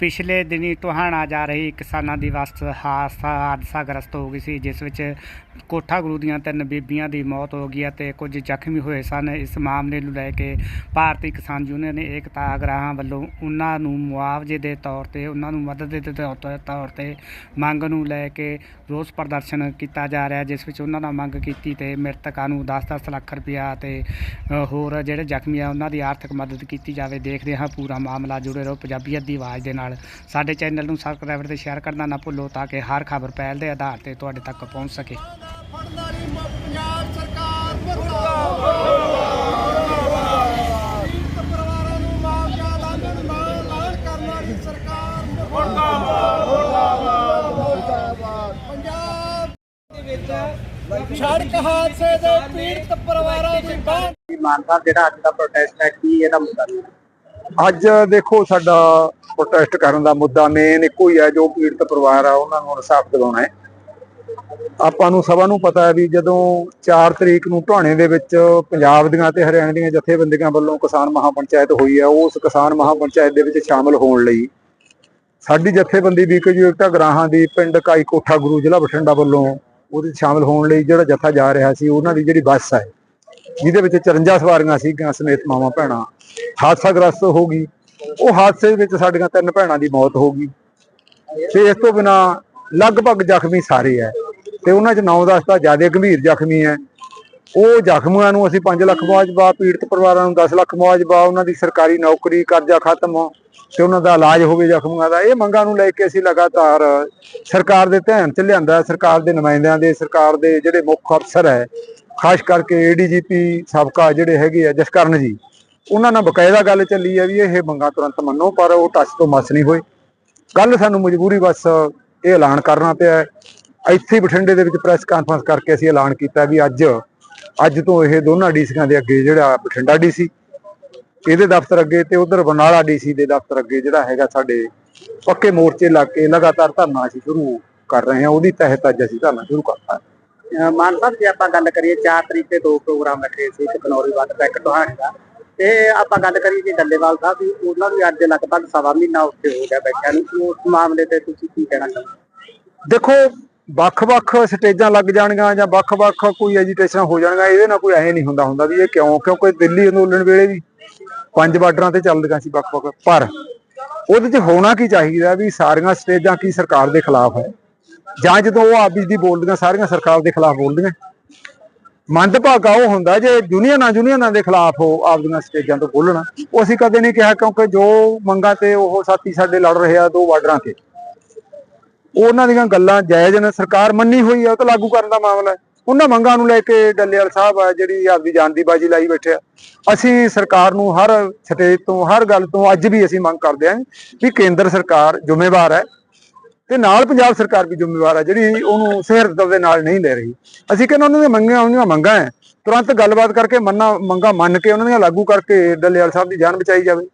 ਪਿਛਲੇ ਦਿਨੀ ਟੋਹਾਣਾ ਜਾ ਰਹੀ ਕਿਸਾਨਾਂ ਦੀ ਵਸਤ ਹਾਦਸਾ ਹਾਦਸਾ ਗ੍ਰਸਤ ਹੋ ਗਈ ਸੀ, ਜਿਸ ਵਿੱਚ ਕੋਠਾ ਗੁਰੂ ਦੀਆਂ ਤਿੰਨ ਬੀਬੀਆਂ ਦੀ ਮੌਤ ਹੋ ਗਈ ਅਤੇ ਕੁਝ ਜ਼ਖਮੀ ਹੋਏ ਸਨ। ਇਸ ਮਾਮਲੇ ਨੂੰ ਲੈ ਕੇ ਭਾਰਤੀ ਕਿਸਾਨ ਯੂਨੀਅਨ ਏਕਤਾ ਆਗਰਾਹਾਂ ਵੱਲੋਂ ਉਹਨਾਂ ਨੂੰ ਮੁਆਵਜ਼ੇ ਦੇ ਤੌਰ ਤੇ ਉਹਨਾਂ ਨੂੰ ਮਦਦ ਦੇ ਤੌਰ ਤੌਰ ਤੇ ਮੰਗ ਨੂੰ ਲੈ ਕੇ ਰੋਸ ਪ੍ਰਦਰਸ਼ਨ ਕੀਤਾ ਜਾ ਰਿਹਾ, ਜਿਸ ਵਿੱਚ ਉਹਨਾਂ ਨੇ ਮੰਗ ਕੀਤੀ ਤੇ ਮ੍ਰਿਤਕਾਂ ਨੂੰ 10-10 ਲੱਖ ਰੁਪਇਆ ਤੇ ਹੋਰ ਜਿਹੜੇ ਜ਼ਖਮੀ ਆ, ਉਹਨਾਂ ਦੀ ਆਰਥਿਕ ਮਦਦ ਕੀਤੀ ਜਾਵੇ। ਦੇਖਦੇ ਹਾਂ ਪੂਰਾ ਮਾਮਲਾ ਜੁੜੇ ਰਹੋ ਪੰਜਾਬੀਅਤ ਦੀ ਆਵਾਜ਼ ਦੇ ਨਾਲ। ਸਾਡੇ ਚੈਨਲ ਨੂੰ ਸਬਸਕ੍ਰਾਈਬ ਤੇ ਸ਼ੇਅਰ ਕਰਨਾ ਨਾ ਭੁੱਲੋ ਤਾਂ ਕਿ ਹਰ ਖਬਰ ਪਹਿਲ ਦੇ ਆਧਾਰ ਤੇ ਤੁਹਾਡੇ ਤੱਕ ਪਹੁੰਚ ਸਕੇ। ਸੜਕ ਹਾਦਸੇ ਦੇ ਪੀੜਤ ਪਰਿਵਾਰਾਂ ਦੀ ਬਾਂਹ ਮਾਨਸਾ ਜਿਹੜਾ ਅੱਜ ਦਾ ਪ੍ਰੋਟੈਸਟ ਹੈ ਕੀ ਇਹਦਾ ਮੁੱਦਾ? ਅੱਜ ਦੇਖੋ ਸਾਡਾ ਪ੍ਰੋਟੈਸਟ ਕਰਨ ਦਾ ਮੁੱਦਾ ਮੇਨ ਇੱਕੋ ਹੀ ਹੈ, ਜੋ ਪੀੜਤ ਪਰਿਵਾਰ ਆ, ਉਹਨਾਂ ਨੂੰ ਇਨਸਾਫ ਦਿਵਾਉਣਾ ਹੈ। ਆਪਾਂ ਨੂੰ ਸਭਾ ਨੂੰ ਪਤਾ ਹੈ ਵੀ ਜਦੋਂ 4 ਤਰੀਕ ਨੂੰ ਢਾਣੇ ਦੇ ਵਿੱਚ ਪੰਜਾਬ ਦੀਆਂ ਤੇ ਹਰਿਆਣਾ ਦੀਆਂ ਜਥੇਬੰਦੀਆਂ ਵੱਲੋਂ ਕਿਸਾਨ ਮਹਾਪੰਚਾਇਤ ਹੋਈ ਹੈ, ਉਸ ਕਿਸਾਨ ਮਹਾਪੰਚਾਇਤ ਦੇ ਵਿੱਚ ਸ਼ਾਮਲ ਹੋਣ ਲਈ, ਸਾਡੀ ਜਥੇਬੰਦੀ ਬੀਕੇਯੂ ਇਕਤਾ ਗਰਾਹਾਂ ਦੀ ਪਿੰਡ ਕਾਈ ਕੋਠਾ ਗੁਰੂ ਜ਼ਿਲ੍ਹਾ ਬਠਿੰਡਾ ਵੱਲੋਂ ਉਹਦੇ 'ਚ ਸ਼ਾਮਲ ਹੋਣ ਲਈ ਜਿਹੜਾ ਜਥਾ ਜਾ ਰਿਹਾ ਸੀ, ਉਹਨਾਂ ਦੀ ਜਿਹੜੀ ਬੱਸ ਹੈ, ਜਿਹਦੇ ਵਿੱਚ 54 ਸਵਾਰੀਆਂ ਸੀਗੀਆਂ ਸਮੇਤ ਮਾਵਾਂ ਭੈਣਾਂ, ਹਾਦਸਾਗ੍ਰਸਤ ਹੋ ਗਈ। ਉਹ ਹਾਦਸੇ ਵਿੱਚ ਸਾਡੀਆਂ ਤਿੰਨ ਭੈਣਾਂ ਦੀ ਮੌਤ ਹੋ ਗਈ। ਤੇ ਇਸ ਤੋਂ ਬਿਨਾ ਲਗਭਗ ਜ਼ਖਮੀ ਸਾਰੇ ਹੈ ਤੇ ਉਹਨਾਂ 'ਚ 9-10 ਤਾਂ ਜ਼ਿਆਦਾ ਗੰਭੀਰ ਜ਼ਖਮੀ ਹੈ ਉਹ ਜ਼ਖਮੀਆਂ ਨੂੰ ਅਸੀਂ 5 ਲੱਖ ਮੁਆਵਜ਼ਾ, ਪੀੜਤ ਪਰਿਵਾਰਾਂ ਨੂੰ 10 ਲੱਖ ਮੁਆਵਜ਼ਾ, ਉਹਨਾਂ ਦੀ ਸਰਕਾਰੀ ਨੌਕਰੀ, ਕਰਜ਼ਾ ਖਤਮ ਤੇ ਉਹਨਾਂ ਦਾ ਇਲਾਜ ਹੋਵੇ ਜ਼ਖਮੀਆਂ ਦਾ। ਇਹ ਮੰਗਾਂ ਨੂੰ ਲੈ ਕੇ ਅਸੀਂ ਲਗਾਤਾਰ ਸਰਕਾਰ ਦੇ ਧਿਆਨ 'ਚ ਲਿਆਂਦਾ, ਸਰਕਾਰ ਦੇ ਨੁਮਾਇੰਦਿਆਂ ਦੇ, ਸਰਕਾਰ ਦੇ ਜਿਹੜੇ ਮੁੱਖ ਅਫਸਰ ਹੈ ਖਾਸ ਕਰਕੇ ਏਡੀਜੀਪੀ ਸਾਬਕਾ ਜਿਹੜੇ ਹੈਗੇ ਆ ਜਸਕਰਨ ਜੀ। ਉਹਨਾਂ ਨਾਲ ਬਕਾਇਦਾ ਗੱਲ ਚੱਲੀ ਹੈ ਵੀ ਇਹ ਮੰਗਾਂ ਤੁਰੰਤ ਮੰਨੋ, ਪਰ ਉਹ ਟੱਚ ਤੋਂ ਮਸ ਨਹੀਂ ਹੋਏ। ਕੱਲ ਸਾਨੂੰ ਮਜਬੂਰੀ ਬਸ ਇਹ ਐਲਾਨ ਕਰਨਾ ਪਿਆ ਇੱਥੇ ਬਠਿੰਡੇ ਦੇ ਵਿੱਚ ਪ੍ਰੈਸ ਕਾਨਫਰੰਸ ਕਰਕੇ ਅਸੀਂ ਐਲਾਨ ਕੀਤਾ ਵੀ ਅੱਜ ਅੱਜ ਤੋਂ ਇਹ ਦੋਨਾਂ ਡੀਸੀਆਂ ਦੇ ਅੱਗੇ ਜਿਹੜਾ ਬਠਿੰਡਾ ਡੀਸੀ, ਇਹਦੇ ਦਫ਼ਤਰ ਅੱਗੇ ਤੇ ਉਧਰ ਬਰਨਾਲਾ ਡੀਸੀ ਦੇ ਦਫ਼ਤਰ ਅੱਗੇ ਜਿਹੜਾ ਹੈਗਾ ਸਾਡੇ ਪੱਕੇ ਮੋਰਚੇ ਲਾ ਕੇ ਲਗਾਤਾਰ ਧਰਨਾ ਅਸੀਂ ਸ਼ੁਰੂ ਕਰ ਰਹੇ ਹਾਂ, ਉਹਦੀ ਤਹਿਤ ਅੱਜ ਅਸੀਂ ਧਰਨਾ ਸ਼ੁਰੂ ਕਰਤਾ ਮਾਨ ਸਾਹਿਬ, ਜੇ ਆਪਾਂ ਗੱਲ ਕਰੀਏ 4 ਤਰੀਕੇ ਦੋ ਪ੍ਰੋਗਰਾਮ ਰੱਖੇ ਸੀ, ਇੱਕ ਕਨੌਰੀ ਵੱਧ ਤੇ ਇੱਕ ਤੇ ਆਪਾਂ ਗੱਲ ਕਰੀਏ ਜੀ ਡੱਲੇਵਾਲ ਸਾਹਿਬ ਦੀ, ਉਹਨਾਂ ਵੀ ਅੱਜ ਲਗਭਗ ਸਵਾ ਮਹੀਨਾ ਉੱਥੇ ਹੋ ਗਿਆ ਬੈਠਿਆਂ ਨੂੰ। ਉਸ ਮਾਮਲੇ ਤੇ ਤੁਸੀਂ ਕੀ ਕਹਿਣਾ ਚਾਹੁੰਦੇ ਦੇਖੋ, ਵੱਖ-ਵੱਖ ਸਟੇਜਾਂ ਲੱਗ ਜਾਣਗੀਆਂ ਜਾਂ ਵੱਖ-ਵੱਖ ਕੋਈ ਐਜੀਟੇਸ਼ਨ ਹੋ ਜਾਣਗਾ, ਇਹਦੇ ਨਾਲ ਕੋਈ ਐ ਨਹੀਂ ਹੁੰਦਾ ਹੁੰਦਾ ਵੀ ਇਹ ਕਿਉਂ ਕਿਉਂਕਿ ਦਿੱਲੀ ਅੰਦੋਲਨ ਵੇਲੇ ਵੀ ਪੰਜ ਬਾਰਡਰਾਂ ਤੇ ਚੱਲਦੀਆਂ ਸੀ ਵੱਖ-ਵੱਖ। ਪਰ ਉਹਦੇ 'ਚ ਹੋਣਾ ਕੀ ਚਾਹੀਦਾ ਵੀ ਸਾਰੀਆਂ ਸਟੇਜਾਂ ਕੀ ਸਰਕਾਰ ਦੇ ਖਿਲਾਫ ਹੈ? ਜਾਂ ਜਦੋਂ ਉਹ ਆਪਸ ਦੀ ਬੋਲਦੀਆਂ, ਸਾਰੀਆਂ ਸਰਕਾਰ ਦੇ ਖਿਲਾਫ ਬੋਲਦੀਆਂ। ਮੰਦਭਾਗਾ ਉਹ ਹੁੰਦਾ ਜੇ ਯੂਨੀਅਨਾਂ ਯੂਨੀਅਨਾਂ ਦੇ ਖਿਲਾਫ ਉਹ ਆਪਦੀਆਂ ਸਟੇਜਾਂ ਤੋਂ ਬੋਲਣਾ ਉਹ ਅਸੀਂ ਕਦੇ ਨਹੀਂ ਕਿਹਾ ਕਿਉਂਕਿ ਜੋ ਮੰਗਾਂ ਤੇ ਉਹ ਸਾਥੀ ਸਾਡੇ ਲੜ ਰਹੇ ਆ ਦੋ ਬਾਰਡਰਾਂ ਤੇ। ਉਹਨਾਂ ਦੀਆਂ ਗੱਲਾਂ ਜਾਇਜ਼ ਨੇ, ਸਰਕਾਰ ਮੰਨੀ ਹੋਈ ਹੈ ਉਹ ਤਾਂ ਲਾਗੂ ਕਰਨ ਦਾ ਮਾਮਲਾ ਹੈ। ਉਹਨਾਂ ਮੰਗਾਂ ਨੂੰ ਲੈ ਕੇ ਡੱਲੇਵਾਲ ਸਾਹਿਬ ਆ, ਜਿਹੜੀ ਆਪਦੀ ਜਾਨ ਦੀ ਬਾਜੀ ਲਾਈ ਬੈਠੇ ਆ। ਅਸੀਂ ਸਰਕਾਰ ਨੂੰ ਹਰ ਸਟੇਜ ਤੋਂ, ਹਰ ਗੱਲ ਤੋਂ ਅੱਜ ਵੀ ਅਸੀਂ ਮੰਗ ਕਰਦੇ ਹਾਂ ਕਿ ਕੇਂਦਰ ਸਰਕਾਰ ਜ਼ਿੰਮੇਵਾਰ ਹੈ। ਤੇ ਨਾਲ ਪੰਜਾਬ ਸਰਕਾਰ ਵੀ ਜ਼ਿੰਮੇਵਾਰ ਹੈ ਜਿਹੜੀ ਉਹਨੂੰ ਸਿਹਰਤ ਦੇ ਨਾਲ ਨਹੀਂ ਲੈ ਰਹੀ। ਅਸੀਂ ਕਹਿੰਦੇ ਉਹਨਾਂ ਦੀਆਂ ਮੰਗਾਂ ਉਹਨੀਆਂ ਮੰਗਾਂ ਹੈ ਤੁਰੰਤ ਗੱਲਬਾਤ ਕਰਕੇ ਮੰਨਾ, ਮੰਗਾਂ ਮੰਨ ਕੇ ਉਹਨਾਂ ਦੀਆਂ ਲਾਗੂ ਕਰਕੇ ਡੱਲੇਵਾਲ ਸਾਹਿਬ ਦੀ ਜਾਨ ਬਚਾਈ ਜਾਵੇ।